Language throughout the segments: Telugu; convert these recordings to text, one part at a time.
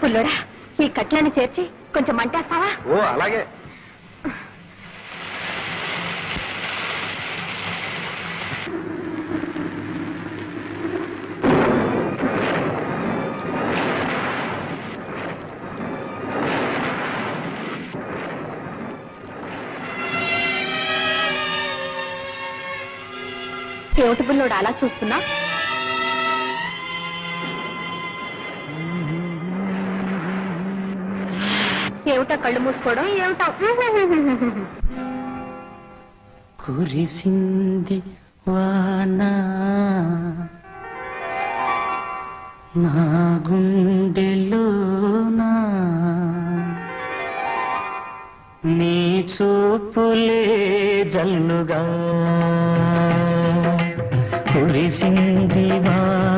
పుల్లోడా ఈ కట్యాన్ని చేర్చి కొంచెం మంటేస్తావా? ఓ అలాగే. ఏమిటి పుల్లోడు అలా చూస్తున్నా? ఏమిటా కళ్ళు మూసుకోవడం? ఏమిటా? కురిసింది వానా. నా గుండెలోనా నీ చూపులే జల్లుగా. కురిసింది వానా.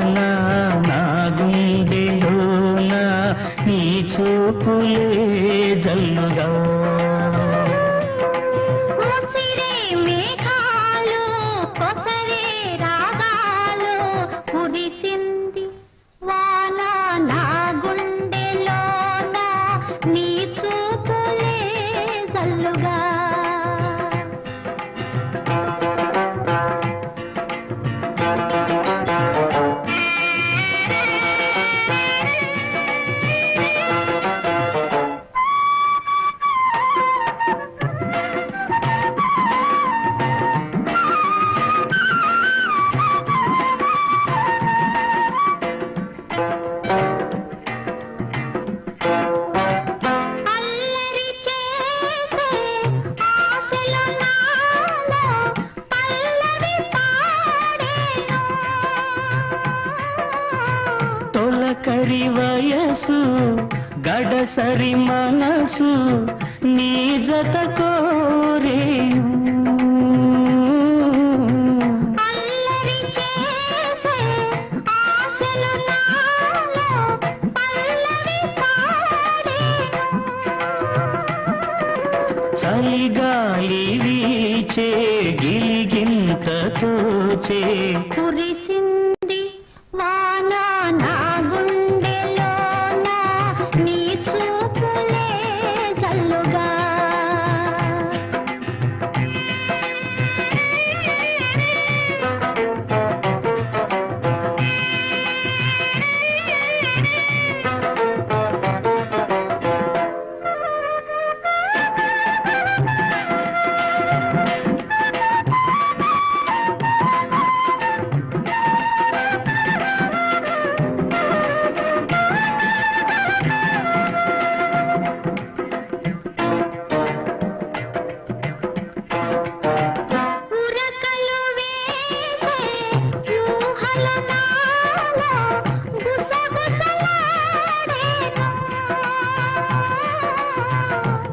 చూపులే జల్లుగా. నా నీ చూపులే తొలకరి వయసు గడసరి మనసు నీ జత కోరేను. అల్లరి చేసే ఆశలు నాలో పల్లవి పాడేను. చలిగాలి వీచే గిలిగింత తోచే కురిసింది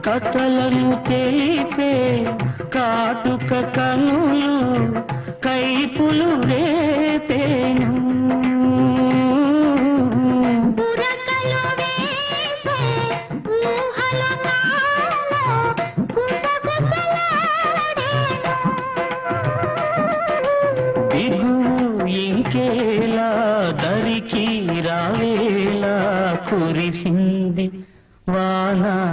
కథలను తెలిపే కాటుక కనులు కైపులు రేపేను దిగువు ఇంకేలా దరికి రావేలా కురిసింది